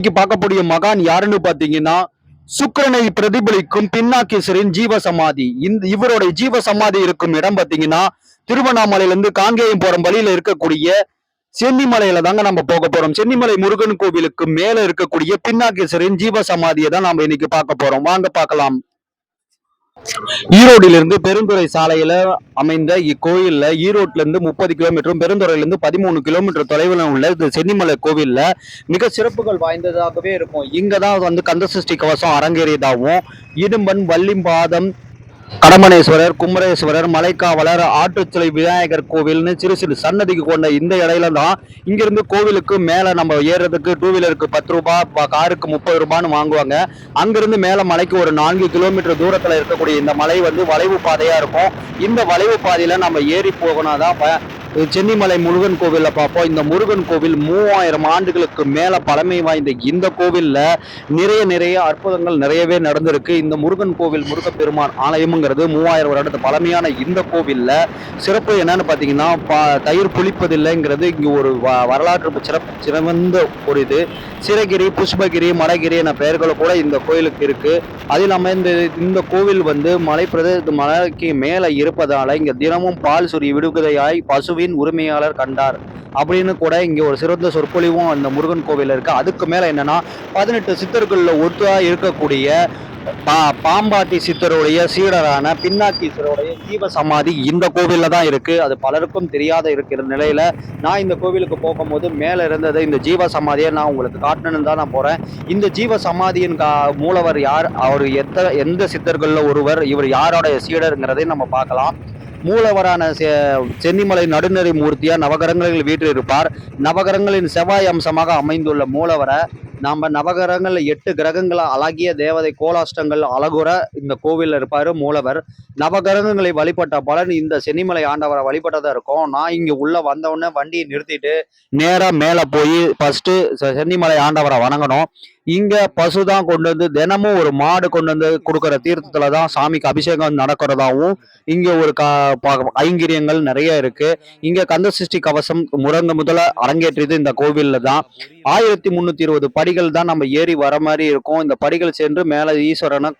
இன்னைக்கு பார்க்கக்கூடிய மகான் யாருன்னு பாத்தீங்கன்னா சுக்கிரனை பிரதிபலிக்கும் பின்னாக்கேசரின் ஜீவ சமாதி இந்த இவருடைய ஜீவ சமாதி இருக்கும் இடம் பாத்தீங்கன்னா திருவண்ணாமலையில இருந்து காங்கேயம் போற வழியில இருக்கக்கூடிய சென்னிமலையில தாங்க நம்ம போக போறோம். சென்னிமலை முருகன் கோவிலுக்கு மேல இருக்கக்கூடிய பின்னாக்கேசரின் ஜீவ சமாதியை தான் நம்ம இன்னைக்கு பார்க்க போறோம். வாங்க பார்க்கலாம். ஈரோட்டிலிருந்து பெருந்துறை சாலையில அமைந்த இக்கோயில்ல ஈரோட்ல இருந்து முப்பது கிலோமீட்டரும் பெருந்துறையில இருந்து பதிமூணு கிலோமீட்டர் தொலைவில் உள்ள இந்த சென்னிமலை கோவில்ல மிக சிறப்புகள் வாய்ந்ததாகவே இருக்கும். இங்க தான் வந்து கந்தசஷ்டி கவசம் அரங்கேறியதாகவும் இடும்பன் வள்ளிம்பாதம் கடமனேஸ்வரர் குமரேஸ்வரர் மலைக்காவலர் ஆற்றுச்சிலை விநாயகர் கோவில்னு சிறு சிறு சன்னதிக்கு கொண்ட இந்த இடையில தான் இங்கிருந்து கோவிலுக்கு மேலே நம்ம ஏறுறதுக்கு டூ வீலருக்கு பத்து ரூபாய் காருக்கு முப்பது ரூபான்னு வாங்குவாங்க. அங்கிருந்து மேலே மலைக்கு ஒரு நான்கு கிலோமீட்டர் தூரத்தில் இருக்கக்கூடிய இந்த மலை வந்து வளைவு பாதையாக இருக்கும். இந்த வளைவு பாதையில் நம்ம ஏறி போகணும் தான் சென்னிமலை முருகன் கோவிலில் பார்ப்போம். இந்த முருகன் கோவில் மூவாயிரம் ஆண்டுகளுக்கு மேலே பழமை வாய்ந்த இந்த கோவிலில் நிறைய நிறைய அற்புதங்கள் நிறையவே நடந்திருக்கு. இந்த முருகன் கோவில் முருகப்பெருமான் ஆலயம்ங்கிறது மூவாயிரம் வருடத்து பழமையான இந்த கோவிலில் சிறப்பு என்னன்னு பார்த்தீங்கன்னா தயிர் புளிப்பதில்லைங்கிறது இங்கே ஒரு வ- வரலாற்று சிறப்பு சிறந்த ஒரு இது. சிறகிரி புஷ்பகிரி மலைகிரி என பெயர்கள் கூட இந்த கோயிலுக்கு இருக்கு. அது இல்லாமல் இந்த இந்த கோவில் வந்து மலை மலைக்கு மேலே இருப்பதால் இங்கே தினமும் பால் சுரி விடுகதையாய் பசுவின் உரிமையாளர் கண்டார். அப்படின்னு கூட இங்கே ஒரு சிறந்த சொற்பொழிவும் அந்த முருகன் கோவில் இருக்குது அதுக்கு மேலே என்னென்னா பதினெட்டு சித்தர்களில் ஒருத்தராக இருக்கக்கூடிய பா பாம்பாட்டி சித்தருடைய சீடரான பின்னாக்கீஸ்வருடைய ஜீவ சமாதி இந்த கோவிலில் தான் இருக்குது அது பலருக்கும் தெரியாத இருக்கிற நிலையில் நான் இந்த கோவிலுக்கு போகும்போது மேலே இருந்தது இந்த ஜீவ சமாதியை நான் உங்களுக்கு காட்டணும்னு தான் நான் போகிறேன் இந்த ஜீவ சமாதியின் கா மூலவர் யார்? அவர் எத்த எந்த சித்தர்களில் ஒருவர்? இவர் யாரோடைய சீடருங்கிறதையும் நம்ம பார்க்கலாம். மூலவரான செ- சென்னிமலை நடுநெறி மூர்த்தியா நவகரங்களில் வீற்றிருப்பார். நவகரங்களின் செவ்வாய் அம்சமாக அமைந்துள்ள மூலவரை நாம் நவகரங்கள்ல எட்டு கிரகங்கள அழகிய தேவதை கோலாஷ்டங்கள் அழகுற இந்த கோவிலில் இருப்பார் மூலவர். நவகிரகங்களை வழிபட்ட பலன் இந்த சென்னிமலை ஆண்டவரை வழிபட்டதாக இருக்கும். நான் இங்கே உள்ளே வந்தவுடனே வண்டியை நிறுத்திட்டு நேராக மேலே போய் ஃபஸ்ட்டு சென்னிமலை ஆண்டவரை வணங்கணும். இங்க பசு தான் கொண்டு வந்து தினமும் ஒரு மாடு கொண்டு வந்து கொடுக்குற தீர்த்தத்துல தான் சாமிக்கு அபிஷேகம் நடக்கிறதாவும் இங்க ஒரு கா பா- ஐங்கிரியங்கள் நிறைய இருக்கு. இங்க சிருஷ்டி கவசம் முரங்க முதல அரங்கேற்றியது இந்த கோவில்ல தான் ஆயிரத்தி முன்னூத்தி இருபது படிகள் தான் நம்ம ஏறி வர மாதிரி இருக்கும். இந்த படிகள் சென்று மேல ஈஸ்வரனை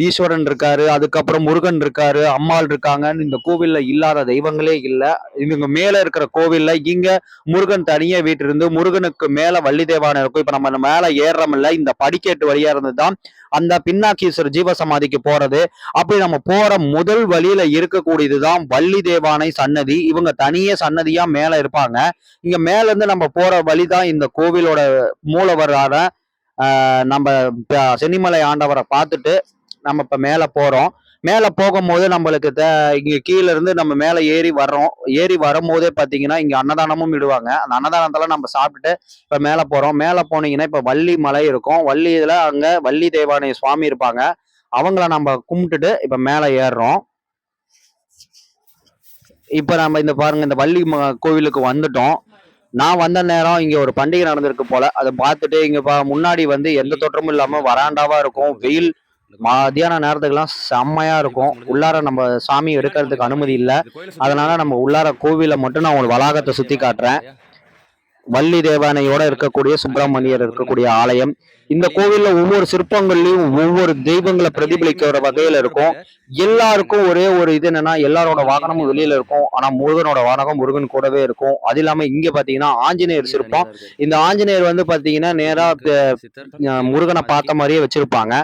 ஈஸ்வரன் இருக்காரு அதுக்கப்புறம் முருகன் இருக்காரு அம்மாள் இருக்காங்கன்னு இந்த கோவில்ல இல்லாத தெய்வங்களே இல்லை. இவங்க மேல இருக்கிற கோவில்ல இங்க முருகன் தனியா வீட்டிலிருந்து முருகனுக்கு மேல வள்ளி தேவான இருக்கும். இப்ப நம்ம மேல ஏறுறோம்ல இந்த படிக்கட்டு வழியா இருந்துதான் அந்த பின்னாக்கீஸ்வர் ஜீவசமாதிக்கு போறது. அப்படி நம்ம போற முதல் வழியில இருக்கக்கூடியதுதான் வள்ளி தேவானை சன்னதி. இவங்க தனியே சன்னதியா மேல இருப்பாங்க. இங்க மேல இருந்து நம்ம போற வழிதான் இந்த கோவிலோட மூலவரான நம்ம ப- சென்னிமலை ஆண்டவரை பார்த்துட்டு நம்ம இப்ப மேல போறோம். மேலே போகும்போது நம்மளுக்கு த இங்கே கீழேருந்து நம்ம மேலே ஏறி வர்றோம். ஏறி வரும்போதே பார்த்தீங்கன்னா இங்கே அன்னதானமும் இடுவாங்க. அந்த அன்னதானத்தெல்லாம் நம்ம சாப்பிட்டுட்டு இப்போ மேலே போகிறோம் மேலே போனீங்கன்னா இப்போ வள்ளி மலை இருக்கும். வள்ளி இதில் அங்கே வள்ளி தேவானை சுவாமி இருப்பாங்க. அவங்கள நம்ம கும்பிட்டுட்டு இப்போ மேலே ஏறுறோம். இப்போ நம்ம இந்த பாருங்க இந்த வள்ளி ம- கோவிலுக்கு வந்துட்டோம். நான் வந்த நேரம் இங்கே ஒரு பண்டிகை நடந்திருக்கு போல. அதை பார்த்துட்டு இங்கே பா- முன்னாடி வந்து எந்த தோற்றமும் இல்லாமல் வராண்டாவாக இருக்கும். வெயில் மதியான நேரத்துக்குலாம் செம்மையா இருக்கும். உள்ளார நம்ம சாமி எடுக்கிறதுக்கு அனுமதி இல்ல. அதனால நம்ம உள்ளார கோவிலை மட்டும் நான் உங்களுக்கு வளாகத்தை சுத்தி காட்டுறேன். வள்ளி தேவானையோட இருக்கக்கூடிய சுப்பிரமணியர் இருக்கக்கூடிய ஆலயம். இந்த கோவில்ல ஒவ்வொரு சிற்பங்கள்லயும் ஒவ்வொரு தெய்வங்களை பிரதிபலிக்கிற வகையில இருக்கும். எல்லாருக்கும் ஒரே ஒரு இது என்னன்னா எல்லாரோட வாகனமும் வெளியில இருக்கும். ஆனா முருகனோட வாகனம் முருகன் கூடவே இருக்கும். அது இல்லாம இங்க பாத்தீங்கன்னா ஆஞ்சநேயர் சிற்பம். இந்த ஆஞ்சநேயர் வந்து பாத்தீங்கன்னா நேரா முருகனை பார்த்த மாதிரியே வச்சிருப்பாங்க.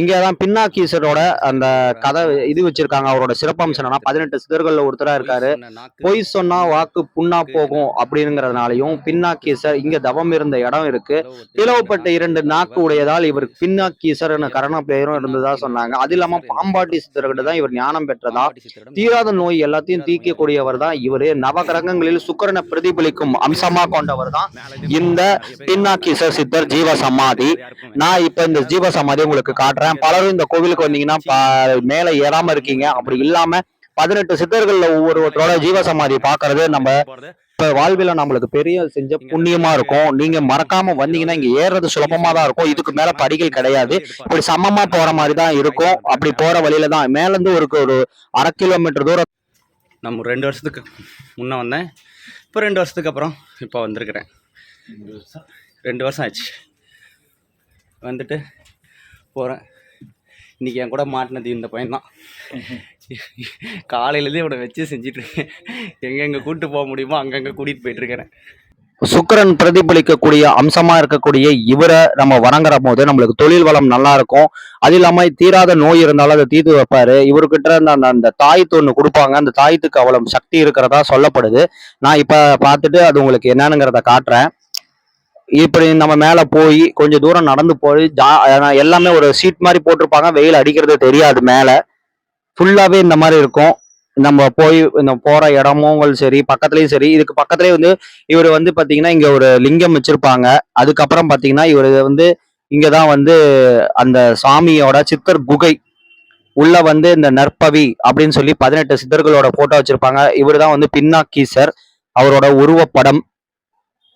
இங்கதான் பின்னாக்கீசரோட அந்த கதை இது வச்சிருக்காங்க. அவரோட சிறப்பம்சம் என்னன்னா பதினெட்டு சிதர்கள்ல ஒருத்தரா இருக்காரு. பொய் சொன்னா வாக்கு புண்ணா போகும் அப்படிங்கிறதுனாலையும் பின்னாக்கீசர் இங்க தவம் இருந்த இடம் இருக்கு. பிளவுப்பட்ட இரண்டு நாக்கு உடையதால் இவர் பின்னாக்கீசர் கரண பெயரும் இருந்ததா சொன்னாங்க. அது இல்லாம பாம்பாட்டி சித்தர்கிட்ட தான் இவர் ஞானம் பெற்றதா? தீராத நோய் எல்லாத்தையும் தீர்க்கக்கூடியவர் தான் இவரு. நவகிரகங்களில் சுக்கிரனை பிரதிபலிக்கும் அம்சமா கொண்டவர் தான் இந்த பின்னாக்கீசர் சித்தர் ஜீவ சமாதி நான் இப்ப இந்த ஜீவ சமாதி உங்களுக்கு காட்டுறேன். பலரும் இந்த கோவிலுக்கு வந்தீங்கன்னா மேல ஏறாம இருக்கீங்க. அப்படி இல்லாம பதினெட்டு சித்தர்கள்ல ஒவ்வொருத்தரோட ஜீவ சமாதி பாக்குறது நம்ம இப்ப வாழ்வில நம்மளுக்கு பெரிய செஞ்ச புண்ணியமா இருக்கும். நீங்க மறக்காம வந்தீங்கன்னா இங்க ஏறுறது சுலபமா தான் இருக்கும். இதுக்கு மேல படிகள் கிடையாது. இப்படி சமமா போற மாதிரி தான் இருக்கும். அப்படி போற வழியில தான். மேல இருந்து ஒரு ஒரு அரை கிலோமீட்டர் தூரம் நம்ம ரெண்டு வருஷத்துக்கு முன்னே வந்தேன். இப்போ ரெண்டு வருஷத்துக்கு அப்புறம் இப்போ வந்திருக்கிறேன். ரெண்டு வருஷம். ஆச்சு. வந்துட்டு போகிறேன் இன்றைக்கி என் கூட மாட்டினது இந்த பையன்தான். காலையிலேருந்து இவனை வச்சு செஞ்சுட்டு எங்கெங்கே கூப்பிட்டு போக முடியுமோ அங்கங்கே கூட்டிகிட்டு போயிட்டுருக்கிறேன் சுக்கிரன் பிரதிபலிக்கக்கூடிய அம்சமா இருக்கக்கூடிய இவரை நம்ம வணங்குற போது நம்மளுக்கு தொழில் வளம் நல்லா இருக்கும் அது இல்லாம தீராத நோய் இருந்தாலும் அதை தீர்த்து வைப்பாரு. இவர்கிட்ட இருந்த அந்த அந்த தாயத்து ஒன்று கொடுப்பாங்க. அந்த தாயத்துக்கு அவ்வளவு சக்தி இருக்கிறதா சொல்லப்படுது. நான் இப்ப பார்த்துட்டு அது உங்களுக்கு என்னன்னுங்கிறத காட்டுறேன். இப்படி நம்ம மேல போய் கொஞ்சம் தூரம் நடந்து போய் ஜா எல்லாமே ஒரு சீட் மாதிரி போட்டிருப்பாங்க. வெயில் அடிக்கிறது தெரியாது மேல. ஃபுல்லாகவே இந்த மாதிரி இருக்கும். நம்ம போய் இந்த போகிற இடமும் சரி பக்கத்துலேயும் சரி இதுக்கு பக்கத்துலேயே வந்து இவர் வந்து பார்த்தீங்கன்னா இங்கே ஒரு லிங்கம் வச்சுருப்பாங்க. அதுக்கப்புறம் பார்த்தீங்கன்னா இவர் வந்து இங்கே தான் வந்து அந்த சாமியோட சித்தர் குகை உள்ள வந்து இந்த நற்பவி அப்படின்னு சொல்லி பதினெட்டு சித்தர்களோட போட்டோ வச்சிருப்பாங்க. இவர் தான் வந்து பின்னாக்கீசர் அவரோட உருவப்படம்.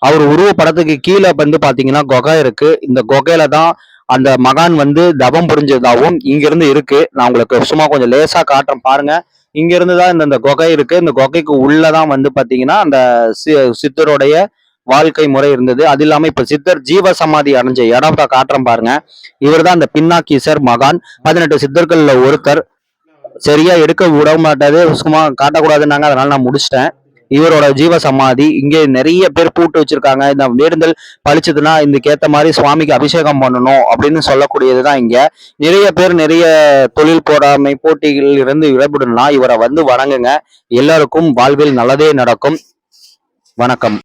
அவர் உருவப்படத்துக்கு கீழே வந்து பார்த்தீங்கன்னா குகை இருக்கு. இந்த குகையில தான் அந்த மகான் வந்து தவம் புரிஞ்சதாகவும் இங்கிருந்து இருக்கு. நான் உங்களுக்கு சும்மா கொஞ்சம் லேசா காட்டுறேன் பாருங்க. இங்கிருந்து தான் இந்த குகை இருக்கு. இந்த குகைக்கு உள்ளதான் வந்து பாத்தீங்கன்னா அந்த சி- சித்தருடைய வாழ்க்கை முறை இருந்தது. அது இல்லாம இப்ப சித்தர் ஜீவ சமாதி அடைஞ்ச இடம் தான் காட்டுறேன் பாருங்க. இவர் தான் அந்த பின்னாக்கீசர் மகான். பதினெட்டு சித்தர்கள்ல ஒருத்தர். சரியா எடுக்க விட மாட்டாது சும்மா காட்டக்கூடாதுன்னாங்க. அதனால நான் முடிச்சிட்டேன். இவரோட ஜீவ சமாதி இங்கே நிறைய பேர் பூட்டு வச்சிருக்காங்க. இந்த வேடுதல் பழிச்சதுன்னா இதுக்கேற்ற மாதிரி சுவாமிக்கு அபிஷேகம் பண்ணணும் அப்படின்னு சொல்லக்கூடியது தான் இங்க. நிறைய பேர் நிறைய தொழில் போடாமை போட்டிகளில் இருந்து விடப்படணும்னா இவரை வந்து வணங்குங்க. எல்லாருக்கும் வாழ்வில் நல்லதே நடக்கும். வணக்கம்.